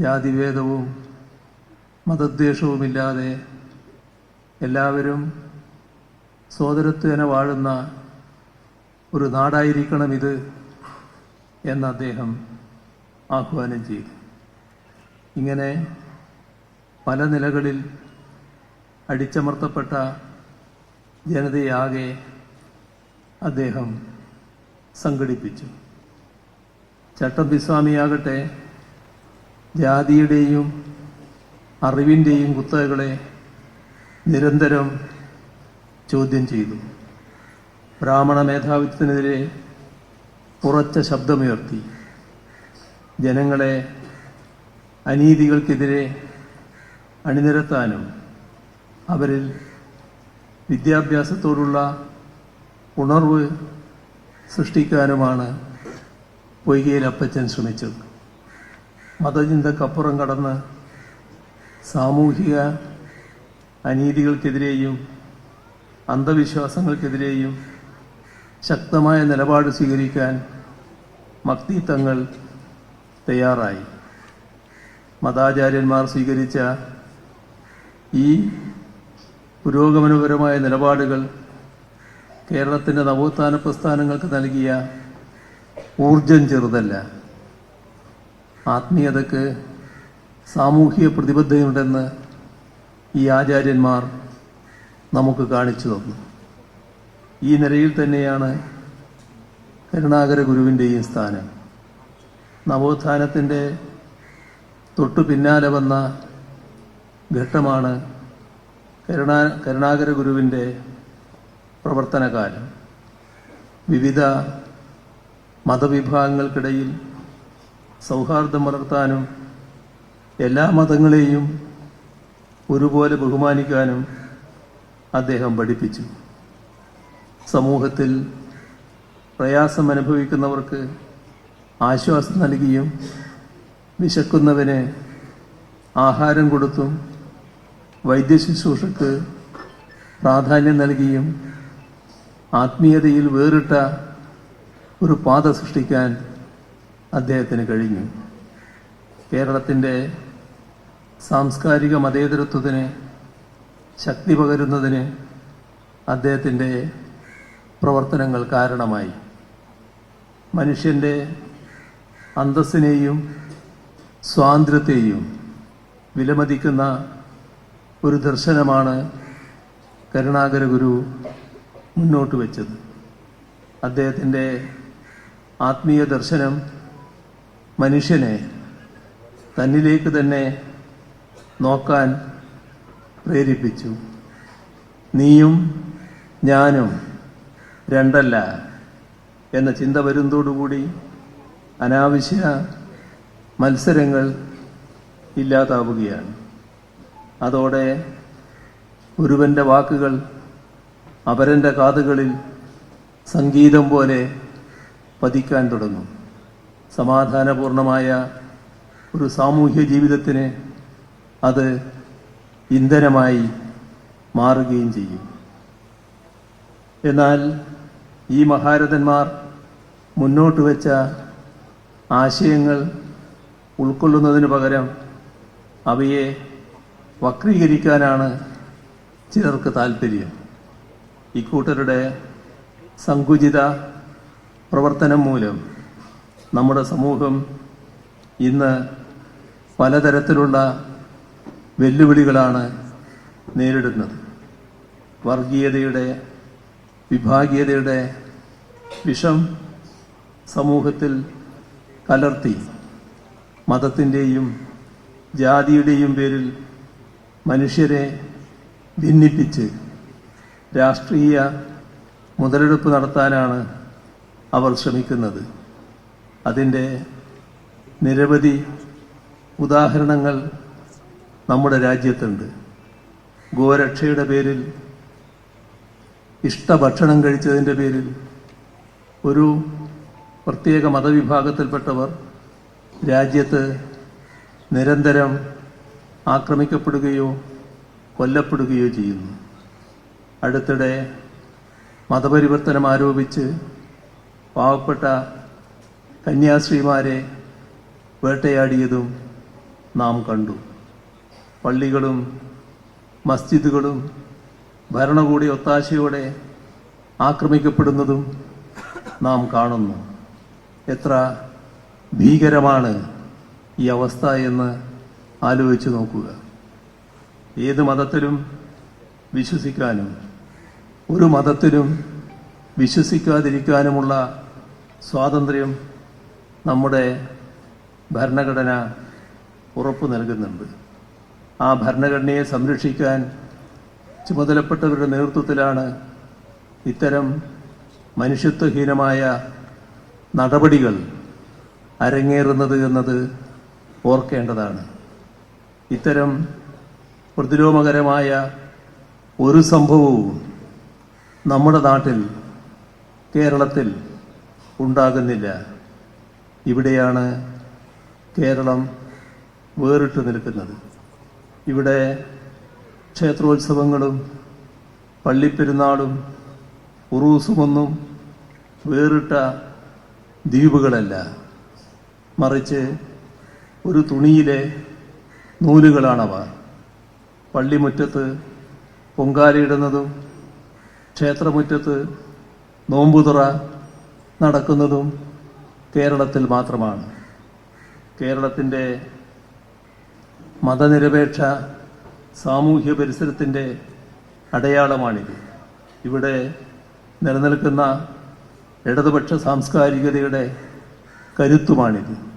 ജാതിഭേദവും മതദ്വേഷവുമില്ലാതെ എല്ലാവരും സോദരത്വേന വാഴുന്ന ഒരു നാടായിരിക്കണം ഇത് എന്ന് അദ്ദേഹം ആഹ്വാനം ചെയ്തു. ഇങ്ങനെ പല നിലകളിൽ അടിച്ചമർത്തപ്പെട്ട ജനതയാകെ അദ്ദേഹം സംഘടിപ്പിച്ചു. ചട്ടമ്പിസ്വാമിയാകട്ടെ ജാതിയുടെയും അറിവിന്റെയും കുത്തകകളെ നിരന്തരം ചോദ്യം ചെയ്തു. ബ്രാഹ്മണ മേധാവിത്വത്തിനെതിരെ ഉറച്ച ശബ്ദമുയർത്തി. ജനങ്ങളെ അനീതികൾക്കെതിരെ അണിനിരത്താനും അവരിൽ വിദ്യാഭ്യാസത്തോടുള്ള ഉണർവ് സൃഷ്ടിക്കാനുമാണ് പൊയ്കയിൽ അപ്പച്ചൻ ശ്രമിച്ചത്. മതചിന്തക്കപ്പുറം കടന്ന് സാമൂഹിക അനീതികൾക്കെതിരെയും അന്ധവിശ്വാസങ്ങൾക്കെതിരെയും ശക്തമായ നിലപാട് സ്വീകരിക്കാൻ മക്തി തങ്ങൾ തയ്യാറായി. മതാചാര്യന്മാർ സ്വീകരിച്ച ഈ പുരോഗമനപരമായ നിലപാടുകൾ കേരളത്തിന്റെ നവോത്ഥാന പ്രസ്ഥാനങ്ങൾക്ക് നൽകിയ ഊർജം ചെറുതല്ല. ആത്മീയതക്ക് സാമൂഹിക പ്രതിബദ്ധതയുണ്ടെന്ന് ഈ ആചാര്യന്മാർ നമുക്ക് കാണിച്ചു തന്നു. ഈ നിലയിൽ തന്നെയാണ് കരുണാകര ഗുരുവിന്റെയും സ്ഥാനം. നവോത്ഥാനത്തിന്റെ തൊട്ടു പിന്നാലെ വന്ന ഘട്ടമാണ് കരുണാ കരുണാകര ഗുരുവിന്റെ പ്രവർത്തനകാലം. വിവിധ മതവിഭാഗങ്ങൾക്കിടയിൽ സൗഹാർദ്ദം വളർത്താനും എല്ലാ മതങ്ങളെയും ഒരുപോലെ ബഹുമാനിക്കാനും അദ്ദേഹം പഠിപ്പിച്ചു. സമൂഹത്തിൽ പ്രയാസം അനുഭവിക്കുന്നവർക്ക് ആശ്വാസം നൽകിയും വിശക്കുന്നവന് ആഹാരം കൊടുത്തും വൈദ്യശുശ്രൂഷക്ക് പ്രാധാന്യം നൽകിയും ആത്മീയതയിൽ വേറിട്ട ഒരു പാത സൃഷ്ടിക്കാൻ അദ്ദേഹത്തിന് കഴിഞ്ഞു. കേരളത്തിന്റെ സാംസ്കാരിക മതേതരത്വത്തിന് ശക്തി പകരുന്നതിന് അദ്ദേഹത്തിന്റെ പ്രവർത്തനങ്ങൾ കാരണമായി. മനുഷ്യന്റെ അന്തസ്സിനെയും സ്വാതന്ത്ര്യത്തെയും വിലമതിക്കുന്ന ഒരു ദർശനമാണ് കരുണാകര ഗുരു മുന്നോട്ട് വെച്ചത്. അദ്ദേഹത്തിന്റെ ആത്മീയ ദർശനം മനുഷ്യനെ തന്നിലേക്ക് തന്നെ നോക്കാൻ പ്രേരിപ്പിച്ചു. നീയും ഞാനും രണ്ടല്ല എന്ന ചിന്ത വരുന്നതോടുകൂടി അനാവശ്യ മത്സരങ്ങൾ ഇല്ലാതാവുകയാണ്. അതോടെ ഒരുവന്റെ വാക്കുകൾ അപരന്റെ കാതുകളിൽ സംഗീതം പോലെ പതിക്കാൻ തുടങ്ങും. സമാധാനപൂർണമായ ഒരു സാമൂഹ്യ ജീവിതത്തിന് അത് ഇന്ധനമായി മാറുകയും ചെയ്യും. എന്നാൽ ഈ മഹാരഥന്മാർ മുന്നോട്ട് വെച്ച ആശയങ്ങൾ ഉൾക്കൊള്ളുന്നതിന് പകരം അവയെ വക്രീകരിക്കാനാണ് ചിലർക്ക് താല്പര്യം ഇക്കൂട്ടരുടെ സങ്കുചിത പ്രവർത്തനം മൂലം നമ്മുടെ സമൂഹം ഇന്ന് പലതരത്തിലുള്ള വെല്ലുവിളികളാണ് നേരിടുന്നത്. വർഗീയതയുടെ വിഭാഗീയതയുടെ വിഷം സമൂഹത്തിൽ കലർത്തി മതത്തിന്റെയും ജാതിയുടെയും പേരിൽ മനുഷ്യരെ ഭിന്നിപ്പിച്ച് രാഷ്ട്രീയ മുതലെടുപ്പ് നടത്താനാണ് അവർ ശ്രമിക്കുന്നത്. അതിന്റെ നിരവധി ഉദാഹരണങ്ങൾ നമ്മുടെ രാജ്യത്തുണ്ട്. ഗോരക്ഷയുടെ പേരിൽ ഇഷ്ടഭക്ഷണം കഴിച്ചതിന്റെ പേരിൽ ഒരു പ്രത്യേക മതവിഭാഗത്തിൽപ്പെട്ടവർ രാജ്യത്ത് നിരന്തരം ആക്രമിക്കപ്പെടുകയോ കൊല്ലപ്പെടുകയോ ചെയ്യുന്നു. അടുത്തിടെ മതപരിവർത്തനം ആരോപിച്ച് പാവപ്പെട്ട കന്യാസ്ത്രീമാരെ വേട്ടയാടിയതും നാം കണ്ടു. പള്ളികളും മസ്ജിദുകളും ഭരണകൂടി ഒത്താശയോടെ ആക്രമിക്കപ്പെടുന്നതും നാം കാണുന്നു. എത്ര ഭീകരമാണ് ഈ അവസ്ഥ എന്ന് ആലോചിച്ച് നോക്കുക. ഏത് മതത്തിലും വിശ്വസിക്കാനും ഒരു മതത്തിലും വിശ്വസിക്കാതിരിക്കാനുമുള്ള സ്വാതന്ത്ര്യം നമ്മുടെ ഭരണഘടന ഉറപ്പ് നൽകുന്നുണ്ട്. ആ ഭരണഘടനയെ സംരക്ഷിക്കാൻ ചുമതലപ്പെട്ടവരുടെ നേതൃത്വത്തിലാണ് ഇത്തരം മനുഷ്യത്വഹീനമായ നടപടികൾ അരങ്ങേറുന്നത് എന്നത് ഓർക്കേണ്ടതാണ്. ഇത്തരം പ്രതിലോമകരമായ ഒരു സംഭവവും നമ്മുടെ നാട്ടിൽ കേരളത്തിൽ ഉണ്ടാകുന്നില്ല. ഇവിടെയാണ് കേരളം വേറിട്ട് നിൽക്കുന്നത്. ഇവിടെ ക്ഷേത്രോത്സവങ്ങളും പള്ളിപ്പെരുന്നാളും ഉറൂസുമൊന്നും വേറിട്ട ദ്വീപുകളല്ല. മറിച്ച് ഒരു തുണിയിലെ നൂലുകളാണവ. പള്ളിമുറ്റത്ത് പൊങ്കാലയിടുന്നതും ക്ഷേത്രമുറ്റത്ത് നോമ്പുതുറ നടക്കുന്നതും കേരളത്തിൽ മാത്രമാണ്. കേരളത്തിന്റെ മതനിരപേക്ഷ സാമൂഹ്യ പരിസരത്തിന്റെ അടയാളമാണിത്. ഇവിടെ നിലനിൽക്കുന്ന ഇടതുപക്ഷ സാംസ്കാരികതയുടെ കരുത്തുമാണിത്.